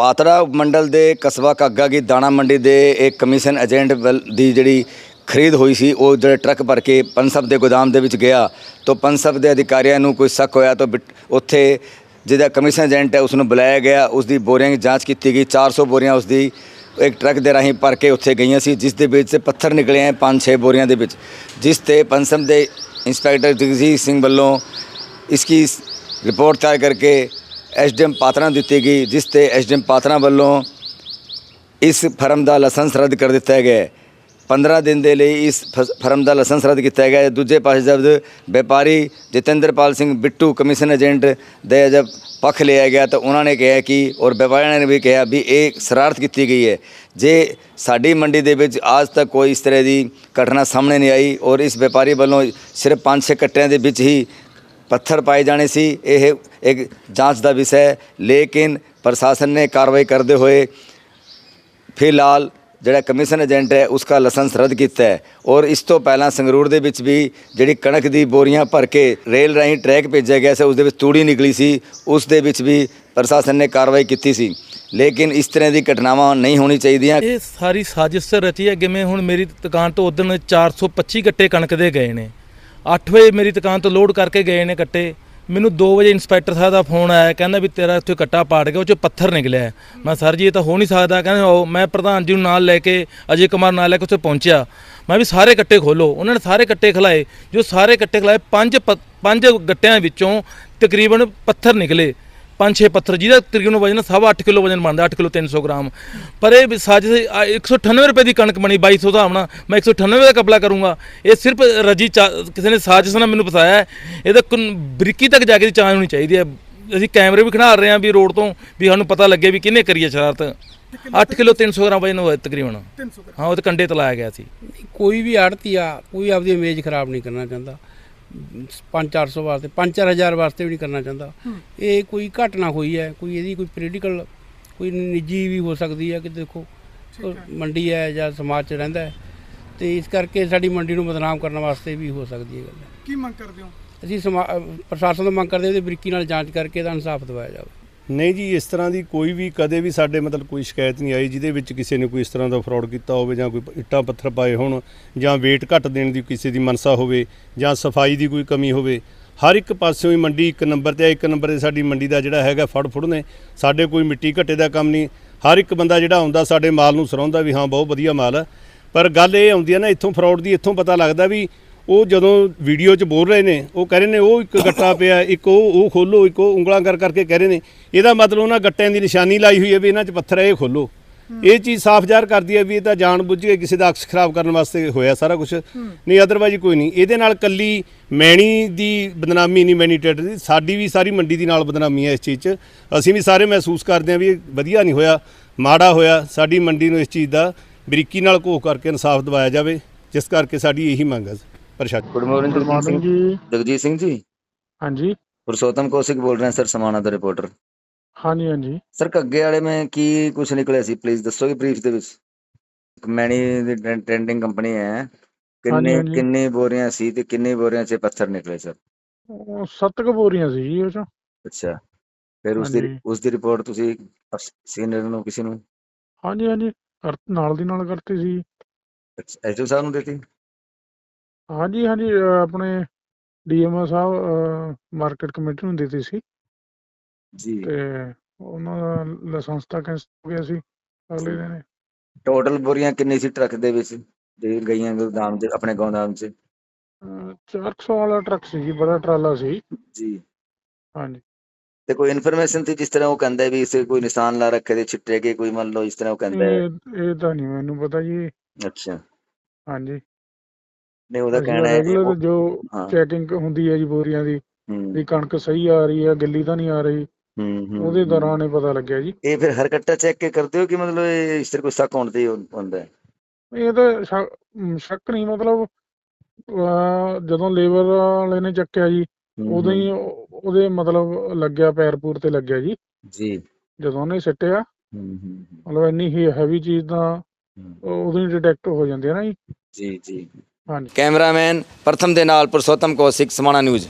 ਪਾਤੜਾ ਮੰਡਲ ਦੇ ਕਸਬਾ ਕਾਗਾ ਦੀ ਦਾਣਾ ਮੰਡੀ ਦੇ ਇੱਕ ਕਮਿਸ਼ਨ ਏਜੰਟ ਵੱਲ ਦੀ ਜਿਹੜੀ ਖਰੀਦ ਹੋਈ ਸੀ, ਉਹ ਜਿਹੜੇ ਟਰੱਕ ਭਰ ਕੇ ਪਨਸਬ ਦੇ ਗੋਦਾਮ ਦੇ ਵਿੱਚ ਗਿਆ। ਤਾਂ ਪਨਸਬ ਦੇ ਅਧਿਕਾਰੀਆਂ ਨੂੰ ਕੋਈ ਸ਼ੱਕ ਹੋਇਆ ਤਾਂ ਬਿਟ- ਉੱਥੇ ਜਿਹਦਾ ਕਮਿਸ਼ਨ ਏਜੰਟ ਹੈ ਉਸ ਨੂੰ ਬੁਲਾਇਆ ਗਿਆ। ਉਸ ਦੀ ਬੋਰੀਆਂ ਦੀ ਜਾਂਚ ਕੀਤੀ ਗਈ। 400 ਬੋਰੀਆਂ ਉਸ ਦੀ ਇੱਕ ਟਰੱਕ ਦੇ ਰਾਹੀਂ ਭਰ ਕੇ ਉੱਥੇ ਗਈਆਂ ਸੀ, ਜਿਸ ਦੇ ਵਿੱਚ ਪੱਥਰ ਨਿਕਲੇ ਹੈ 5-6 ਬੋਰੀਆਂ ਦੇ ਵਿੱਚ, ਜਿਸ ਤੇ ਪਨਸਬ ਦੇ ਇੰਸਪੈਕਟਰ ਜਗਜੀਤ ਸਿੰਘ ਵੱਲੋਂ ਇਸकी ਰਿਪੋਰਟ ਤਿਆਰ ਕਰਕੇ ਐਸਡੀਐਮ ਪਾਤਰਾ ਨੂੰ ਦਿੱਤੀ ਗਈ, ਜਿਸ ਤੇ ਐਸਡੀਐਮ ਪਾਤਰਾ ਵੱਲੋਂ ਇਸ ਫਰਮ ਦਾ ਲਾਇਸੈਂਸ ਰੱਦ ਕਰ ਦਿੱਤਾ ਗਿਆ। ਹੈ 15 ਦਿਨ ਦੇ ਲਈ ਇਸ ਫਸ- ਫਰਮ ਦਾ ਲਾਇਸੈਂਸ ਰੱਦ ਕੀਤਾ ਗਿਆ। ਦੂਜੇ ਪਾਸੇ ਜਦ ਵਪਾਰੀ ਜਤਿੰਦਰਪਾਲ ਸਿੰਘ ਬਿੱਟੂ ਕਮਿਸ਼ਨ ਏਜੰਟ ਦੇ ਜਦ ਪੱਖ ਲਿਆ ਗਿਆ, ਤਾਂ ਉਹਨਾਂ ਨੇ ਕਿਹਾ ਕਿ, ਔਰ ਵਪਾਰੀਆਂ ਨੇ ਵੀ ਕਿਹਾ ਵੀ ਇਹ ਸ਼ਰਾਰਤ ਕੀਤੀ ਗਈ ਹੈ। ਜੇ ਸਾਡੀ ਮੰਡੀ ਦੇ ਵਿੱਚ ਅੱਜ ਤੱਕ ਕੋਈ ਇਸ ਤਰ੍ਹਾਂ ਦੀ ਘਟਨਾ ਸਾਹਮਣੇ ਨਹੀਂ ਆਈ, ਔਰ ਇਸ ਵਪਾਰੀ ਵੱਲੋਂ ਸਿਰਫ 5-6 ਕੱਟਿਆਂ ਦੇ ਵਿੱਚ ਹੀ ਪੱਥਰ ਪਾਏ ਜਾਣੇ ਸੀ। ਇਹ ਇੱਕ ਜਾਂਚ ਦਾ ਵਿਸ਼ਾ ਹੈ। ਲੇਕਿਨ ਪ੍ਰਸ਼ਾਸਨ ਨੇ ਕਾਰਵਾਈ ਕਰਦੇ ਹੋਏ ਫਿਲਹਾਲ ਜਿਹੜਾ ਕਮਿਸ਼ਨ ਏਜੰਟ ਹੈ, ਉਸਕਾ ਲਾਇਸੈਂਸ ਰੱਦ ਕੀਤਾ ਹੈ। ਔਰ ਇਸ ਤੋਂ ਪਹਿਲਾਂ ਸੰਗਰੂਰ ਦੇ ਵਿੱਚ ਵੀ ਜਿਹੜੀ ਕਣਕ ਦੀ ਬੋਰੀਆਂ ਭਰ ਕੇ ਰੇਲ ਰਾਹੀਂ ਟਰੈਕ ਭੇਜਿਆ ਗਿਆ ਸੀ ਉਸ ਦੇ ਵਿੱਚ ਤੂੜੀ ਨਿਕਲੀ ਸੀ। ਉਸ ਦੇ ਵਿੱਚ ਵੀ ਪ੍ਰਸ਼ਾਸਨ ਨੇ ਕਾਰਵਾਈ ਕੀਤੀ ਸੀ। ਲੇਕਿਨ ਇਸ ਤਰ੍ਹਾਂ ਦੀ ਘਟਨਾਵਾਂ ਨਹੀਂ ਹੋਣੀ ਚਾਹੀਦੀਆਂ। ਇਹ ਸਾਰੀ ਸਾਜ਼ਿਸ਼ ਰਚੀ ਹੈ, ਜਿਵੇਂ ਹੁਣ ਮੇਰੀ ਦੁਕਾਨ ਤੋਂ ਉਦੋਂ 425 ਗੱਟੇ ਕਣਕ ਦੇ ਗਏ ਨੇ। 8 ਵਜੇ ਮੇਰੀ ਦੁਕਾਨ ਤੋਂ ਲੋਡ ਕਰਕੇ ਗਏ ਨੇ ਕੱਟੇ। ਮੈਨੂੰ 2 ਵਜੇ ਇੰਸਪੈਕਟਰ ਸਾਹਿਬ ਦਾ ਫੋਨ ਆਇਆ, ਕਹਿੰਦਾ ਵੀ ਤੇਰਾ ਇੱਥੇ ਕੱਟਾ ਪਾੜ ਗਿਆ, ਉਹ ਚ ਪੱਥਰ ਨਿਕਲਿਆ। ਮੈਂ ਸਰ ਜੀ, ਇਹ ਤਾਂ ਹੋ ਨਹੀਂ ਸਕਦਾ। ਕਹਿੰਦੇ ਉਹ ਮੈਂ ਪ੍ਰਧਾਨ ਜੀ ਨੂੰ ਨਾਲ ਲੈ ਕੇ, ਅਜੇ ਕੁਮਾਰ ਨਾਲ ਲੈ ਕੇ ਉੱਥੇ ਪਹੁੰਚਿਆ। ਮੈਂ ਵੀ ਸਾਰੇ ਕੱਟੇ ਖੋਲੋ। ਉਹਨਾਂ ਨੇ ਸਾਰੇ ਕੱਟੇ ਖਲਾਏ। ਜੋ ਸਾਰੇ ਕੱਟੇ ਖਲਾਏ, ਪੰਜ ਪ- ਪੰਜ ਗੱਟਿਆਂ ਵਿੱਚੋਂ ਤਕਰੀਬਨ ਪੱਥਰ ਨਿਕਲੇ। ਪੰਜ ਛੇ ਪੱਥਰ ਜਿਹਦਾ ਤਕਰੀਬਨ ਵਜਨ ਸਵਾ 8 ਕਿਲੋ ਵਜਨ ਬਣਦਾ 8 ਕਿਲੋ 300 ਗ੍ਰਾਮ। ਪਰ ਇਹ ਸਾਜ਼ਿਸ਼ ਆ 198 ਰੁਪਏ ਦੀ ਕਣਕ ਬਣੀ 2200 ਹਿਸਾਬ ਨਾਲ ਮੈਂ 198 ਦਾ ਕਬਲਾ ਕਰੂੰਗਾ। ਇਹ ਸਿਰਫ ਰਜੀ ਚਾ- ਕਿਸੇ ਨੇ ਸਾਜ਼ਿਸ਼ ਨਾਲ ਮੈਨੂੰ ਫਸਾਇਆ ਹੈ। ਇਹਦਾ ਬਰੀਕੀ ਤੱਕ ਜਾ ਕੇ ਦੀ ਜਾਂਚ ਹੋਣੀ ਚਾਹੀਦੀ ਹੈ। ਅਸੀਂ ਕੈਮਰੇ ਵੀ ਖੜਾ ਰਹੇ ਹਾਂ ਵੀ ਰੋਡ ਤੋਂ ਵੀ ਸਾਨੂੰ ਪਤਾ ਲੱਗੇ ਵੀ ਕਿਹਨੇ ਕਰੀ ਹੈ ਸ਼ਰਾਰਤ। 8 ਕਿਲੋ 300 ਗ੍ਰਾਮ ਵਜਨ ਹੋਇਆ ਤਕਰੀਬਨ। 300 ਹਾਂ ਉਹ ਤੇ ਕੰਡੇ ਤੇ ਲਾਇਆ ਗਿਆ ਸੀ। ਕੋਈ ਵੀ ਆੜਤੀ ਆ ਕੋਈ ਆਪਦੀ ਇਮੇਜ ਖਰਾਬ ਨਹੀਂ ਕਰਨਾ ਚਾਹੁੰਦਾ। 5-400 ਵਾਸਤੇ 5-4000 ਵਾਸਤੇ ਵੀ ਨਹੀਂ ਕਰਨਾ ਚਾਹੁੰਦਾ। ਇਹ ਕੋਈ ਘਟਨਾ ਹੋਈ ਹੈ ਕੋਈ ਇਹਦੀ ਕੋਈ ਪੋਲੀਟੀਕਲ ਕੋਈ ਨਿੱਜੀ ਵੀ ਹੋ ਸਕਦੀ ਹੈ ਕਿ ਦੇਖੋ ਮੰਡੀ ਹੈ ਜਾਂ ਸਮਾਜ 'ਚ ਰਹਿੰਦਾ ਹੈ। ਤੇ ਇਸ ਕਰਕੇ ਸਾਡੀ ਮੰਡੀ ਨੂੰ ਬਦਨਾਮ ਕਰਨ ਵਾਸਤੇ ਵੀ ਹੋ ਸਕਦੀ ਹੈ ਗੱਲ। ਕੀ ਮੰਗ ਕਰਦੇ ਹੋ? ਅਸੀਂ ਪ੍ਰਸ਼ਾਸਨ ਤੋਂ ਮੰਗ ਕਰਦੇ ਹਾਂ ਉਹਦੀ ਬਰੀਕੀ ਨਾਲ ਜਾਂਚ ਕਰਕੇ ਇਹਦਾ ਇਨਸਾਫ ਦਿਵਾਇਆ ਜਾਵੇ। ਨਹੀਂ ਜੀ, ਇਸ ਤਰ੍ਹਾਂ ਦੀ ਕੋਈ ਵੀ ਕਦੇ ਵੀ ਸਾਡੇ ਮਤਲਬ ਕੋਈ ਸ਼ਿਕਾਇਤ ਨਹੀਂ ਆਈ ਜਿਹਦੇ ਵਿੱਚ ਕਿਸੇ ਨੇ ਕੋਈ ਇਸ ਤਰ੍ਹਾਂ ਦਾ ਫਰਾਡ ਕੀਤਾ ਹੋਵੇ ਜਾਂ ਕੋਈ ਇੱਟਾਂ ਪੱਥਰ ਪਾਏ ਹੋਣ ਜਾਂ weight ਘੱਟ ਦੇਣ ਦੀ ਕਿਸੇ ਦੀ ਮਨਸਾ ਹੋਵੇ ਜਾਂ ਸਫ਼ਾਈ ਦੀ ਕੋਈ ਕਮੀ ਹੋਵੇ, ਹਰ ਇੱਕ ਪਾਸਿਓਂ ਹੀ ਮੰਡੀ ਇੱਕ ਨੰਬਰ ਤੇ ਆ, ਇੱਕ ਨੰਬਰ ਤੇ ਸਾਡੀ ਮੰਡੀ ਦਾ ਜਿਹੜਾ ਹੈਗਾ ਫੜ ਫੁੜ ਨੇ, ਸਾਡੇ ਕੋਈ ਮਿੱਟੀ ਘੱਟੇ ਦਾ ਕੰਮ ਨਹੀਂ, ਹਰ ਇੱਕ ਬੰਦਾ ਜਿਹੜਾ ਆਉਂਦਾ ਸਾਡੇ ਮਾਲ ਨੂੰ ਸਰਾਉਂਦਾ ਵੀ ਹਾਂ, ਬਹੁਤ ਵਧੀਆ ਮਾਲ ਹੈ ਪਰ ਗੱਲ ਇਹ ਆਉਂਦੀ ਹੈ ਨਾ, ਇੱਥੋਂ ਫਰਾਡ ਦੀ ਇੱਥੋਂ ਪਤਾ ਲੱਗਦਾ ਵੀ ਉਹ ਜਦੋਂ ਵੀਡੀਓ 'ਚ ਬੋਲ ਰਹੇ ਨੇ ਉਹ ਕਹਿ ਰਹੇ ਨੇ ਉਹ ਇੱਕ ਗੱਟਾ ਪਿਆ ਇੱਕ ਉਹ ਉਹ ਖੋਲੋ ਇੱਕ ਉਹ ਉਂਗਲਾਂ ਕਰ ਕਰਕੇ ਕਹਿ ਰਹੇ ਨੇ। ਇਹਦਾ ਮਤਲਬ ਉਹਨਾਂ ਗੱਟਿਆਂ ਦੀ ਨਿਸ਼ਾਨੀ ਲਾਈ ਹੋਈ ਹੈ ਵੀ ਇਹਨਾਂ 'ਚ ਪੱਥਰ ਹੈ ਇਹ ਖੋਲੋ। ਇਹ ਚੀਜ਼ ਸਾਫ਼ ਜ਼ਾਹਰ ਕਰਦੀ ਹੈ ਵੀ ਇਹ ਤਾਂ ਜਾਣ ਬੁੱਝ ਕੇ ਕਿਸੇ ਦਾ ਅਕਸ ਖਰਾਬ ਕਰਨ ਵਾਸਤੇ ਹੋਇਆ ਸਾਰਾ ਕੁਝ ਨਹੀਂ ਅਦਰਵਾਈਜ਼ ਕੋਈ ਨਹੀਂ। ਇਹਦੇ ਨਾਲ ਕੱਲੀ ਮੈਣੀ ਦੀ ਬਦਨਾਮੀ ਨਹੀਂ ਮੈਨੀ ਟਰੇਡਰ ਦੀ ਸਾਡੀ ਵੀ ਸਾਰੀ ਮੰਡੀ ਦੀ ਨਾਲ ਬਦਨਾਮੀ ਹੈ ਇਸ ਚੀਜ਼ 'ਚ। ਅਸੀਂ ਵੀ ਸਾਰੇ ਮਹਿਸੂਸ ਕਰਦੇ ਹਾਂ ਵੀ ਇਹ ਵਧੀਆ ਨਹੀਂ ਹੋਇਆ ਮਾੜਾ ਹੋਇਆ। ਸਾਡੀ ਮੰਡੀ ਨੂੰ ਇਸ ਚੀਜ਼ ਦਾ ਬਰੀਕੀ ਨਾਲ ਘੋਖ ਕਰਕੇ ਇਨਸਾਫ ਦਿਵਾਇਆ ਜਾਵੇ ਜਿਸ ਕਰਕੇ ਸਾਡੀ ਇਹੀ ਮੰਗ ਹੈ। ਪ੍ਰਸ਼ਾਸਨ ਗੁੱਡ ਮਾਰਨਿੰਗ ਗੁਰਮਾਨ ਸਿੰਘ ਜੀ ਜਗਜੀਤ ਸਿੰਘ ਜੀ? ਹਾਂਜੀ। ਪੁਰਸ਼ੋਤਮ ਕੋਸਿਕ ਬੋਲ ਰਹੇ ਸਰ ਸਮਾਣਾ ਦਾ ਰਿਪੋਰਟਰ ਹਾਂਜੀ ਹਾਂਜੀ। ਸਰ ਕੱਗੇ ਵਾਲੇ ਮੈਂ ਕੀ ਕੁਝ ਨਿਕਲਿਆ ਸੀ? ਪਲੀਜ਼ ਦੱਸੋਗੇ ਬਰੀਫ ਦੇ ਵਿੱਚ। ਮੈਣੀ ਦੀ ਟ੍ਰੈਂਡਿੰਗ ਕੰਪਨੀ ਹੈ। ਕਿੰਨੇ ਕਿੰਨੇ ਬੋਰੀਆਂ ਸੀ ਤੇ ਕਿੰਨੇ ਬੋਰੀਆਂ 'ਚ ਪੱਥਰ ਨਿਕਲੇ ਸਰ? ਸੱਤ ਕੁ ਬੋਰੀਆਂ ਸੀ ਜੀ ਉਹ 'ਚ। ਅੱਛਾ। ਫਿਰ ਉਸ ਦੀ ਉਸ ਦੀ ਰਿਪੋਰਟ ਤੁਸੀਂ ਸੀਨੀਅਰ ਨੂੰ ਕਿਸੇ ਨੂੰ? ਹਾਂਜੀ ਹਾਂਜੀ। ਨਾਲ ਦੀ ਨਾਲ ਕਰਤੀ ਸੀ। ਅੱਛਾ ਸਾਹਿਬ ਨੂੰ ਦਿੱਤੀ? ਹਾਂਜੀ ਹਾਂਜੀ ਆਪਣੇ ਡੀਐਮਓ ਸਾਹਿਬ ਮਾਰਕੀਟ ਕਮੇਟੀ ਨੂੰ ਦਿੱਤੀ ਸੀ। ਜੀ। ਤੇ ਉਹਨਾਂ ਦਾ ਲਾਇਸੈਂਸ ਤਾਂ ਕੈਂਸਲ ਹੋ ਗਿਆ ਸੀ ਅਗਲੇ ਦਿਨ। ਟੋਟਲ ਬੋਰੀਆਂ ਕਿੰਨੀ ਸੀ ਟਰੱਕ ਦੇ ਵਿੱਚ? ਦੇ ਗਈਆਂ ਗੋਦਾਮ 'ਚ ਆਪਣੇ ਗੋਦਾਮ 'ਚ? ਅਹ 400 ਵਾਲਾ ਟਰੱਕ ਸੀ ਜੀ ਬੜਾ ਟਰਾਲਾ ਸੀ। ਜੀ। ਹਾਂਜੀ। ਤੇ ਕੋਈ ਇਨਫੋਰਮੇਸ਼ਨ ਸੀ ਜਿਸ ਤਰ੍ਹਾਂ ਉਹ ਕਹਿੰਦਾ ਵੀ ਇਸੇ ਕੋਈ ਨਿਸ਼ਾਨ ਲਾ ਰੱਖੇ ਦੇ ਛਿੱਟੇ ਕੇ ਕੋਈ ਮੰਨ ਲਓ ਇਸ ਤਰ੍ਹਾਂ ਉਹ ਕਹਿੰਦਾ ਹੈ? ਇਹ ਇਹ ਤਾਂ ਨਹੀਂ ਮੈਨੂੰ ਪਤਾ ਜੀ। ਅੱਛਾ। ਹਾਂਜੀ। ਨਹੀਂ ਉਹਦਾ ਕਹਿਣਾ ਹੈ ਜੋ ਹਾਂ। ਚੈਕਿੰਗ ਹੁੰਦੀ ਹੈ ਜੀ ਬੋਰੀਆਂ ਦੀ ਵੀ ਕਣਕ ਸਹੀ ਆ ਰਹੀ ਹੈ ਗਿੱਲੀ ਤਾਂ ਨਹੀਂ ਆ ਰਹੀ। ਹੂੰ ਹੂੰ, ਉਹਦੇ। ਦੌਰਾਨ ਹੀ ਪਤਾ ਲੱਗਿਆ ਜੀ। ਇਹ ਫਿਰ ਹਰ ਕੱਟਾ ਚੈੱਕ ਕੇ ਕਰਦੇ ਹੋ ਕਿ ਮਤਲਬ ਇਹ ਇਸ ਤਰ੍ਹਾਂ ਕੋਈ ਸ਼ੱਕ ਹੋਣ ਤੇ ਹੁੰਦਾ ਹੈ? ਇਹ ਤਾਂ ਸ਼ੱਕ ਨਹੀਂ ਮਤਲਬ ਜਦੋਂ ਲੇਬਰ ਵਾਲੇ ਨੇ ਚੱਕਿਆ ਜੀ ਉਦੋਂ ਹੀ ਉਹ- ਉਹਦੇ ਮਤਲਬ ਲੱਗਿਆ ਪੈਰ ਪੂਰ ਤੇ ਲੱਗਿਆ ਜੀ। ਜੀ। ਜਦੋਂ ਉਹਨੇ ਸਿੱਟਿਆ ਹੂੰ ਹੂੰ ਹੂੰ, ਮਤਲਬ ਇੰਨੀ ਹੀ ਹੈਵੀ ਚੀਜ਼ ਤਾਂ ਉਹ- ਉਦੋਂ ਹੀ ਡਿਟੈਕਟ ਹੋ ਜਾਂਦੀ ਹੈ ਨਾ ਜੀ। ਜੀ ਜੀ। ਕੈਮਰਾਮੈਨ ਪ੍ਰਥਮ ਦੇ ਨਾਲ ਪੁਰਸ਼ੋਤਮ ਕੌਸ਼ਿਕ ਸਮਾਣਾ ਨਿਊਜ਼।